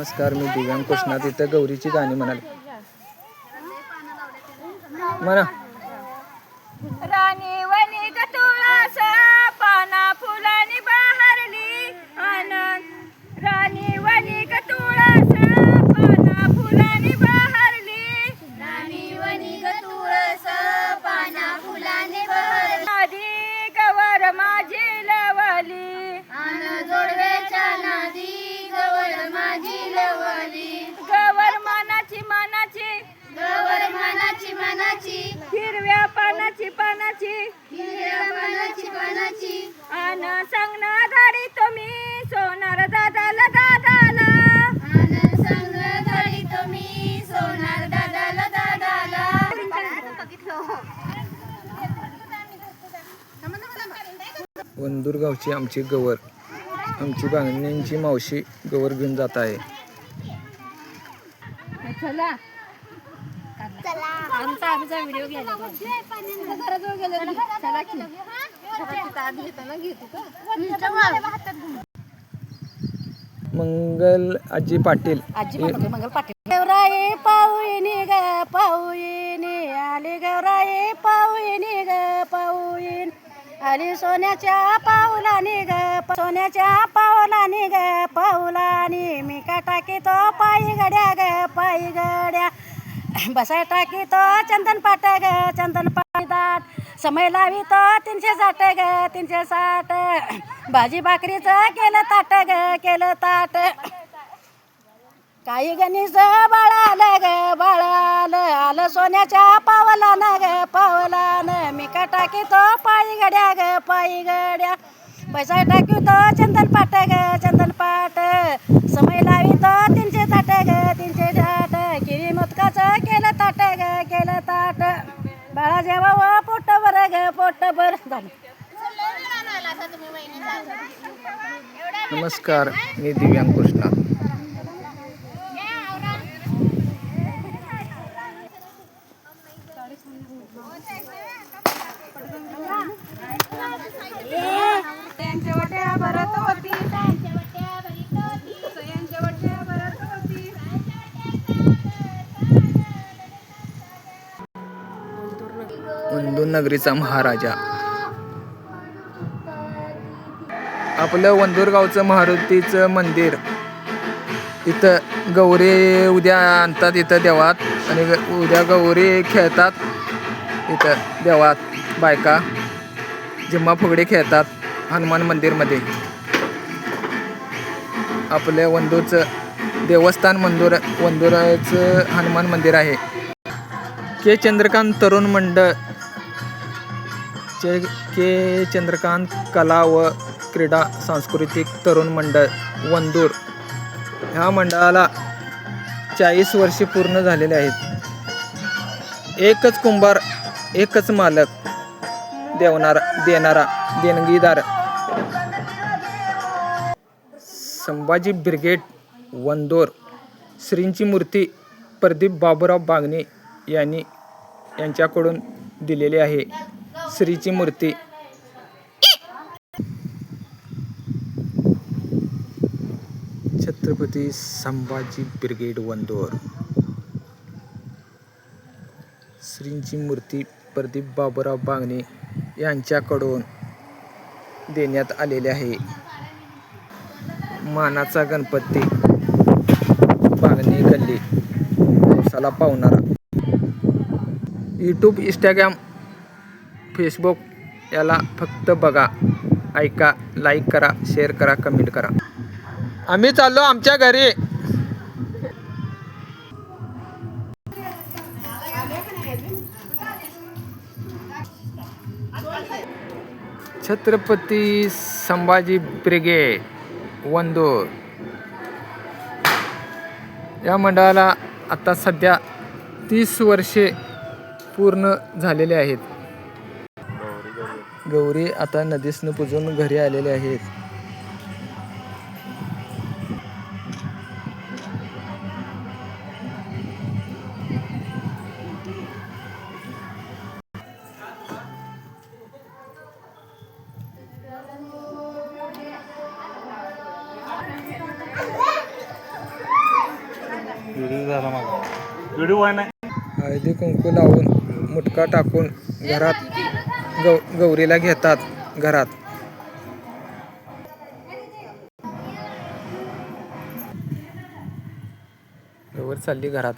नमस्कार मी दिव्यांग कृष्णात इथं गौरीची गाणी म्हणाले. म्हणा. मनाची हिरव्या पानाची पानाची. हिरव्या मनाची मनाची आन सांगना धाडी तुम्ही. सोनार दादाला दादाला. आन संग धडी तुम्ही. सोनार दादाला दादाला. वंदूर गावची आमची गवर. आमची बांगण्यांची मावशी गवर घेऊन जात आहे. चला. आमचा आमचा व्हिडिओ घ्यायला घराजवळ गेलो चला की. मंगल आजी पाटील. गौराई पाहुईनी ग पाहुईनी आली गौराई पाहुईनी ग पाहुईन आली सोन्याच्या पाऊलानी ग सोन्याच्या पाऊलानी ग पाऊलानी मी का टाकीतो पायी गड्या ग पायी गड्या बसाय टाकीतो चंदन पाट ग चंदन पाटी दाट. समय लावितो तीनशे साठ ग तीनशे साठ. भाजी भाकरीचं केलं ताट ग केलं ताट. काही गणीच बाळ आलं ग बाळ आलं सोन्याच्या पावला ना ग पावला न मी का टाकीतो पायी गड्या ग पायी गड्या. बसाय टाकी तो चंदन पाट ग चंदन पाट. समय लावितो तीनशे ताट ग तीनशे ताट किरी मोदकाचं केलं ताट ग केलं ताट बाळा जेव्हा व पोट बर ग पोट बर झालं. नमस्कार मी दिव्यांग कृष्णा. त्यांच्या नगरीचा महाराजा. आपलं वंदूरगावचं मारुतीचं मंदिर. इथं गौरी उद्या आणतात इथं देवात आणि उद्या गौरी खेळतात इथं देवात बायका. जिम्मा फुगडे खेळतात हनुमान मंदिरमध्ये. आपल्या वंदूरचं देवस्थान मंदूर वंदुराचं हनुमान मंदिर आहे. के. चंद्रकांत तरुण मंडळ चे के चंद्रकांत कला व क्रीडा सांस्कृतिक तरुण मंडळ वंदूर. ह्या मंडळाला चाळीस वर्षे पूर्ण झालेले आहेत. एकच कुंभार एकच मालक देवणारा देणारा देणगीदार. संभाजी ब्रिगेड वंदोर. श्रींची मूर्ती प्रदीप बाबूराव बागणे यांनी यांच्याकडून दिलेली आहे. श्रीची मूर्ती. छत्रपती संभाजी ब्रिगेड वंदोर. श्रींची मूर्ती प्रदीप बाबूराव बागणे यांच्याकडून देण्यात आलेली आहे. मानाचा गणपती बागणे गल्ली. पावसाला पावणारा. यूट्यूब इंस्टाग्राम फेसबुक याला फक्त बघा. ऐका लाईक करा शेअर करा कमेंट करा. आम्ही चाललो आमच्या घरी. छत्रपती संभाजी ब्रिगेड वंदूर. या मंडळाला आता सध्या तीस वर्षे पूर्ण झालेले आहेत. गौरी आता नदीसनं पुजून घरी आलेले आहेत. व्हिडिओ झाला माझा. व्हिडिओ आहे नाही. हळदी कुंकू लावून मुटका टाकून घरात गौ गौरीला घेतात घरात. गौर चालली घरात.